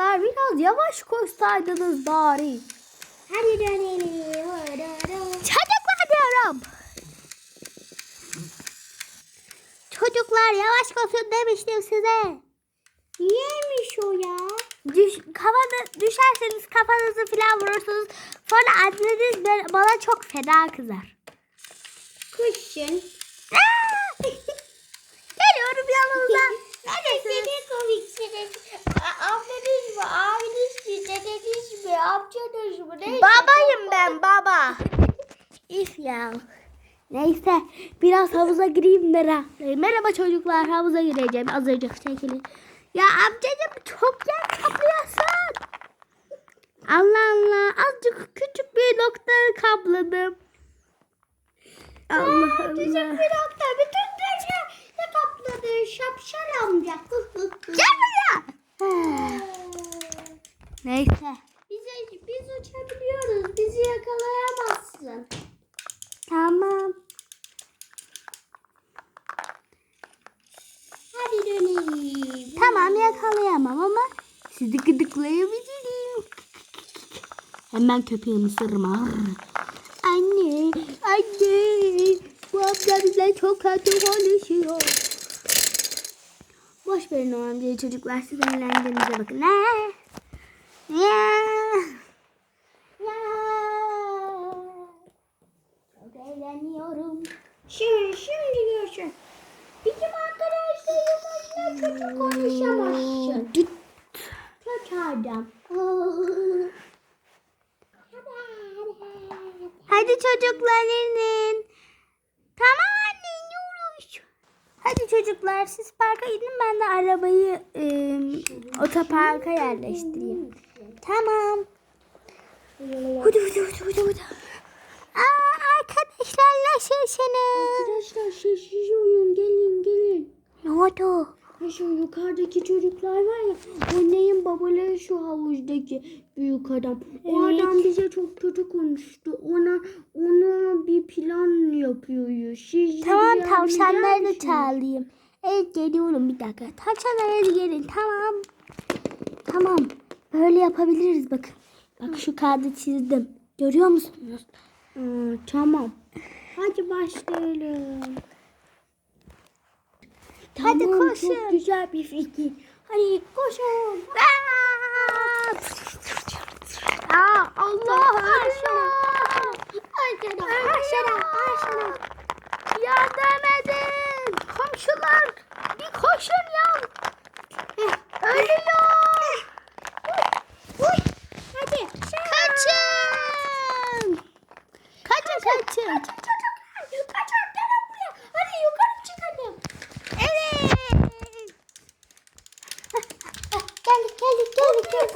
çocuklar biraz yavaş koşsaydınız bari. Hadi dönelim. Çocuklar diyorum. Çocuklar yavaş koşun demiştim size. Niyeymiş o ya? Düş, kafanı, düşerseniz kafanızı falan vurursunuz. Sonra anneniz bana çok fena kızar. Kışın. Babayım ben baba. İf ya. Neyse biraz havuza gireyim de rahatlayayım. Merhaba çocuklar havuza gireceğim azıcık çekilin. Ya amcacığım çok yer kaplıyorsun. Allah Allah azıcık küçük bir nokta kapladım. Allah Küçük Allah. bir nokta. Bütün dünya ne kapladı? Şapşal amca. Gel buraya. Neyse. Uçabiliyoruz. Bizi yakalayamazsın. Tamam. Hadi dönelim. Tamam yakalayamam ama sizi gıdıklayabilirim. Hemen köpeğimi ısırma. Anne, anne. Bu amca bize çok kötü konuşuyor. Boş verin o amcayı çocuklar. Siz eğlendiğinize bakın. Ne? Ya. Ya. Çok eğleniyorum. Şimdi, şimdi görüşün. Bizim arkadaşlarımızla kötü konuşamazsın. Kötü adam. Hadi çocuklar inin. Tamam anne iniyoruz. Hadi çocuklar siz parka inin ben de arabayı e, otoparka yerleştireyim. Tamam. Hadi hadi hadi hadi hadi. Aa, arkadaşlar sessiz olun. Gelin gelin. Ne oldu? Şu yukarıdaki çocuklar var ya. Annenin babaları şu havuzdaki büyük adam. O Evet. adam bize çok kötü konuştu. Ona ona bir plan yapıyoruz. Siz Tamam tavşanları da çağırayım. Evet geliyorum bir dakika. Tavşanlara hadi gelin tamam. Tamam. Böyle yapabiliriz bakın. Bak şu kağıdı çizdim. Görüyor musunuz? Aa, tamam. Hadi başlayalım. Hadi Tamam, koşun. Çok güzel bir fikir. Hadi koşun. Aa! Aa, Allah ölüyor. Aşağıda, aşağıda, aşağıda. Yardım edin. Komşular bir koşun ya. Ölüyor. Uy, hadi. Kaçın. Kaçın kaçın.